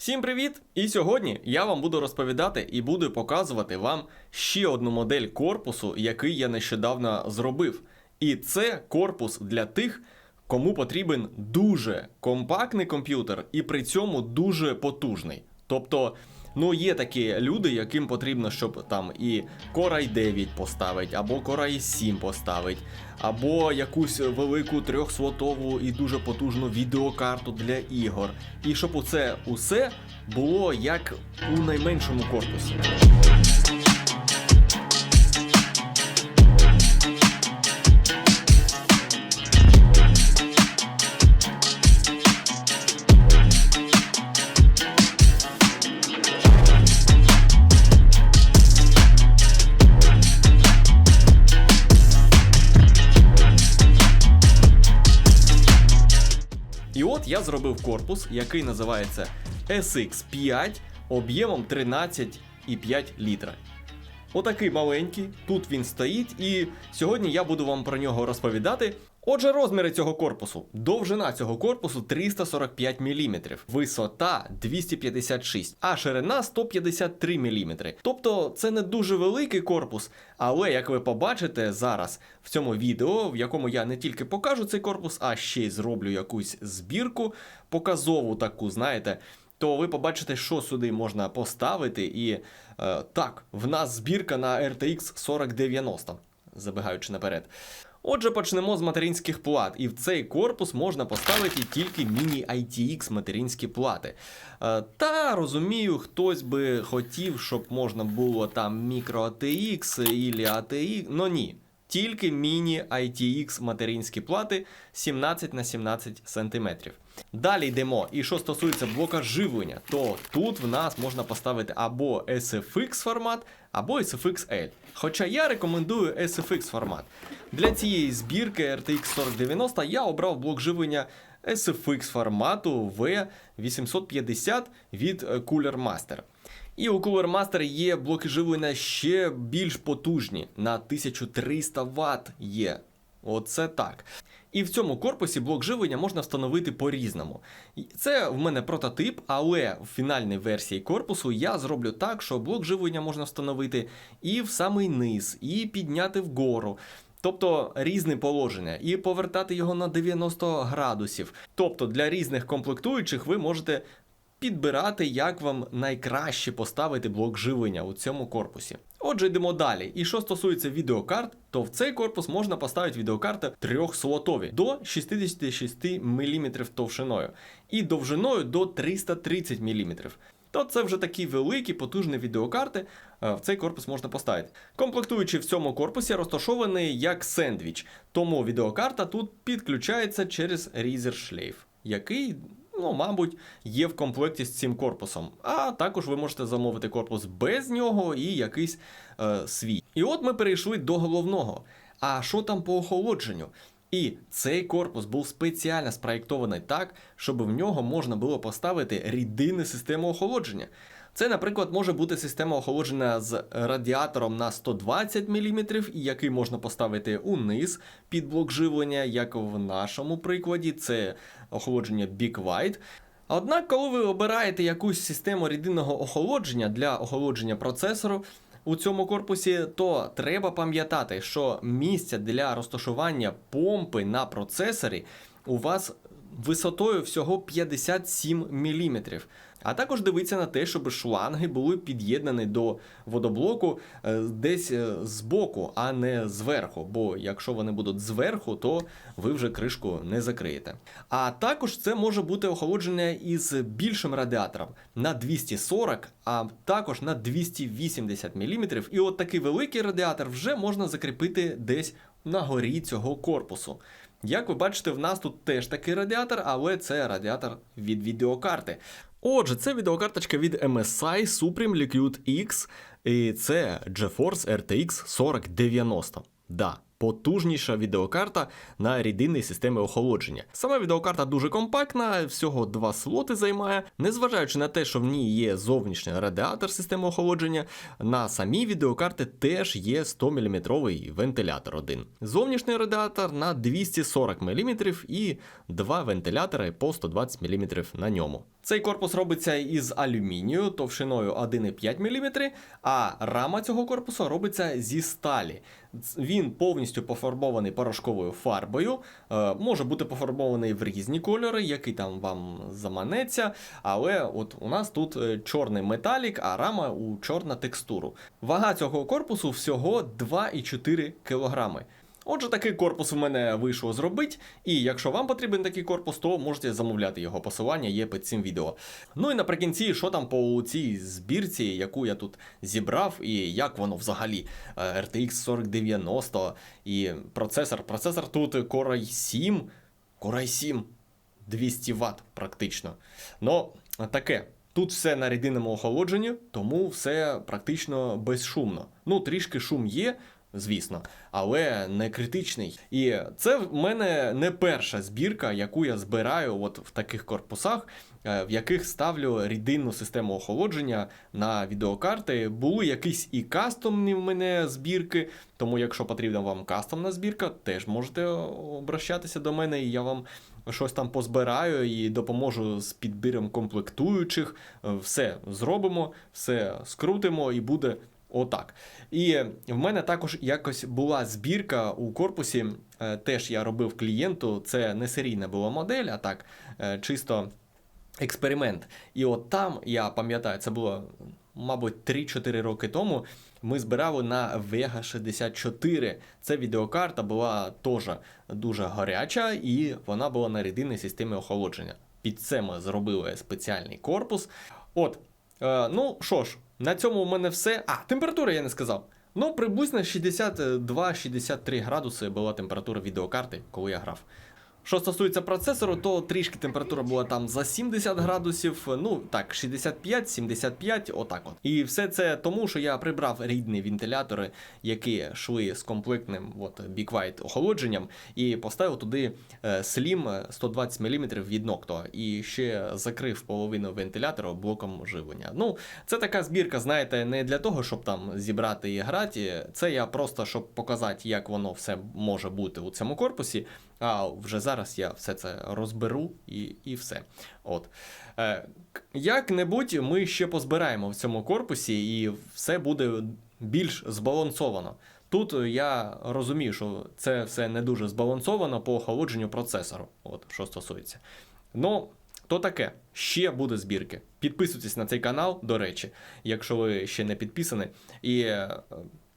Всім привіт! І сьогодні я вам буду розповідати і буду показувати вам ще одну модель корпусу, який я нещодавно зробив. І це корпус для тих, кому потрібен дуже компактний комп'ютер і при цьому дуже потужний. Тобто, ну є такі люди, яким потрібно, щоб там і Core i9 поставить, або Core i7 поставить, або якусь велику трьохслотову і дуже потужну відеокарту для ігор. І щоб це усе було як у найменшому корпусі. Я зробив корпус, який називається SX5 об'ємом 13,5 літра. Отакий маленький, тут він стоїть, і сьогодні я буду вам про нього розповідати. Отже, розміри цього корпусу. Довжина цього корпусу 345 мм, висота 256, а ширина 153 мм. Тобто це не дуже великий корпус, але як ви побачите зараз в цьому відео, в якому я не тільки покажу цей корпус, а ще й зроблю якусь збірку показову таку, знаєте. То ви побачите, що сюди можна поставити. І е, так, в нас збірка на RTX 4090, забігаючи наперед. Отже, почнемо з материнських плат, і в цей корпус можна поставити тільки міні-ITX материнські плати. Е, Та розумію, хтось би хотів, щоб можна було там мікро ATX і ATX, но ні. Тільки міні ITX материнські плати 17 на 17 см. Далі йдемо. І що стосується блока живлення, то тут в нас можна поставити або SFX формат, або SFX L. Хоча я рекомендую SFX формат. Для цієї збірки RTX 4090 я обрав блок живлення SFX формату V850 від е, Cooler Master. І у Cooler Master є блоки живлення ще більш потужні на 1300 Вт є. Оце так. І в цьому корпусі блок живлення можна встановити по-різному. Це в мене прототип, але в фінальній версії корпусу я зроблю так, що блок живлення можна встановити і в самий низ, і підняти вгору. Тобто різне положення, і повертати його на 90 градусів. Тобто для різних комплектуючих ви можете підбирати, як вам найкраще поставити блок живлення у цьому корпусі. Отже, йдемо далі. І що стосується відеокарт, то в цей корпус можна поставити відеокарти трьохслотові до 66 мм товщиною і довжиною до 330 мм. То це вже такі великі потужні відеокарти. е, В цей корпус можна поставити. Комплектуючий в цьому корпусі розташований як сендвіч, тому відеокарта тут підключається через різер шлейф, який ну, мабуть, є в комплекті з цим корпусом. А також ви можете замовити корпус без нього і якийсь е, свій. І от ми перейшли до головного. А що там по охолодженню? І цей корпус був спеціально спроєктований так, щоб в нього можна було поставити рідинну систему охолодження. Це, наприклад, може бути система охолодження з радіатором на 120 мм, який можна поставити униз під блок живлення, як в нашому прикладі, це охолодження Big White. Однак, коли ви обираєте якусь систему рідинного охолодження для охолодження процесору у цьому корпусі, то треба пам'ятати, що місця для розташування помпи на процесорі у вас висотою всього 57 мм. А також дивіться на те, щоб шланги були під'єднані до водоблоку е, десь е, збоку, а не зверху. Бо якщо вони будуть зверху, то ви вже кришку не закриєте. А також це може бути охолодження із більшим радіатором на 240, а також на 280 мм. І от такий великий радіатор вже можна закріпити десь на горі цього корпусу. Як ви бачите, в нас тут теж такий радіатор, але це радіатор від відеокарти. Отже, це відеокарточка від MSI Supreme Liquid X, і це GeForce RTX 4090. Да, найпотужніша відеокарта на рідинній системі охолодження. Сама відеокарта дуже компактна, всього два слоти займає. Незважаючи на те, що в ній є зовнішній радіатор системи охолодження, на самій відеокарті теж є 100 мм вентилятор один. Зовнішній радіатор на 240 мм і два вентилятори по 120 мм на ньому. Цей корпус робиться із алюмінію товщиною 1,5 мм, а рама цього корпусу робиться зі сталі. Він повністю пофарбований порошковою фарбою, е, може бути пофарбований в різні кольори, який там вам заманеться. Але от у нас тут е, чорний металік, а рама у чорна текстуру. Вага цього корпусу всього 2,4 кг. Отже, такий корпус у мене вийшло зробити, і якщо вам потрібен такий корпус, то можете замовляти його посилання є під цим відео. Ну і наприкінці, що там по цій збірці, яку я тут зібрав, і як воно взагалі. Е, RTX 4090 і процесор. Процесор тут Core i7, Core i7 200 Вт практично. Ну, таке. Тут все на рідинному охолодженні, тому все практично безшумно. Ну, трішки шум є, звісно, але не критичний. І це в мене не перша збірка, яку я збираю от в таких корпусах, е, в яких ставлю рідинну систему охолодження на відеокарти. Були якісь і кастомні в мене збірки, тому якщо потрібна вам кастомна збірка, теж можете обращатися до мене, і я вам щось там позбираю і допоможу з підбіром комплектуючих. Е, Все зробимо, все скрутимо і буде отак. І в мене також якось була збірка у корпусі. е, Теж я робив клієнту. Це не серійна була модель, а так е, чисто експеримент. І от там, я пам'ятаю, це було, мабуть, 3-4 роки тому. Ми збирали на Vega 64. Ця відеокарта була теж дуже гаряча, і вона була на рідинній системі охолодження. Під це ми зробили спеціальний корпус. От, е, ну що ж, на цьому у мене все. А, температура я не сказав. Ну, приблизно 62-63 градуси була температура відеокарти, коли я грав. Що стосується процесору, то трішки температура була там за 70 градусів, ну так, 65-75, отак от. І все це тому, що я прибрав рідні вентилятори, які йшли з комплектним от, Big White охолодженням, і поставив туди Slim 120 мм від Noctua, і ще закрив половину вентилятора блоком живлення. Ну, це така збірка, знаєте, не для того, щоб там зібрати і грати. Це я просто щоб показати, як воно все може бути у цьому корпусі. А вже зараз я все це розберу і, і все. От. Е, як-небудь ми ще позбираємо в цьому корпусі, і все буде більш збалансовано. Тут я розумію, що це все не дуже збалансовано по охолодженню процесору, от що стосується. Ну, то таке, ще буде збірки. Підписуйтесь на цей канал, до речі, якщо ви ще не підписані. І е,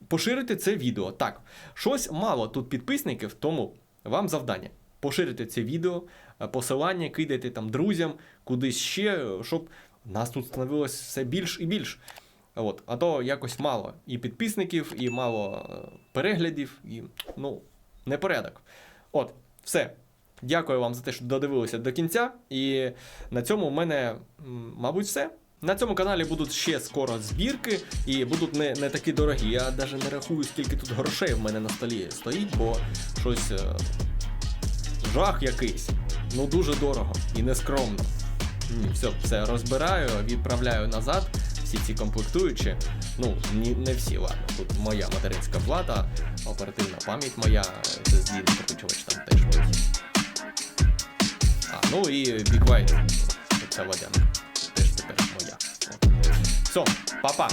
поширити це відео. Так, щось мало тут підписників, тому вам завдання. Поширити це відео, е, посилання кидайте там друзям, кудись ще, щоб нас тут становилось все більш і більш. От, а то якось мало і підписників, і мало е, переглядів, і ну, непорядок. От, все. Дякую вам за те, що додивилися до кінця. І на цьому в мене, мабуть, все. На цьому каналі будуть ще скоро збірки, і будуть не, не такі дорогі. Я навіть не рахую, скільки тут грошей в мене на столі стоїть, бо щось е, жах якийсь. Ну дуже дорого і нескромно. Все, все розбираю, відправляю назад. Всі ці комплектуючі. Ну, ні, не всі, ладно. Тут моя материнська плата, оперативна пам'ять моя, SSD накопичувач там теж. А, ну і White. Ця водянка. Теж тепер